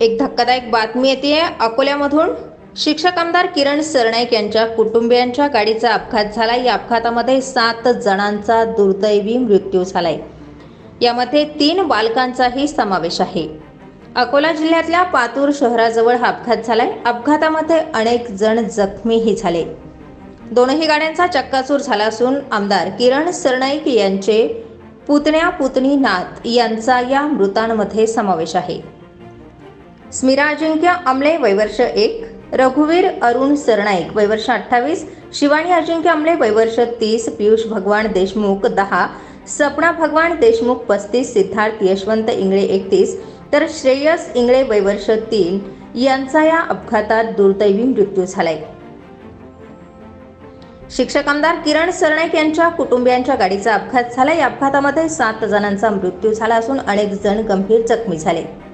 एक धक्कादायक बातमी येते अकोल्यामधून शिक्षक आमदार किरण सरनाईक यांच्या कुटुंबियांच्या गाडीचा अपघात झाला या अपघातामध्ये सात जणांचा दुर्दैवी मृत्यू झालाय. यामध्ये तीन बालकांचाही समावेश आहे. अकोला जिल्ह्यातल्या पातूर शहराजवळ हा अपघात झालाय. अपघातामध्ये अनेक जण जखमीही झाले. दोनही गाड्यांचा चक्काचूर झाला असून आमदार किरण सरनाईक यांचे पुतण्या पुतणी नाथ यांचा या मृतांमध्ये समावेश आहे. स्मिरा अजिंक्य आमले वैवर्ष एक. रघुवीर अरुण सरनाईक वैवर्ष अठ्ठावीस. शिवानी अजिंक्य आमले वैवर्ष तीस. पियुष भगवान देशमुख दहा. सपना भगवान देशमुख पस्तीस. सिद्धार्थ यशवंत इंगळे एकतीस. तर श्रेयस इंगळे वैवर्ष तीन. यांचा या अपघातात दुर्दैवी मृत्यू झालाय. शिक्षक आमदार किरण सरनाईक यांच्या कुटुंबियांच्या गाडीचा अपघात झाला या अपघातामध्ये सात जणांचा मृत्यू झाला असून अनेक जण गंभीर जखमी झाले.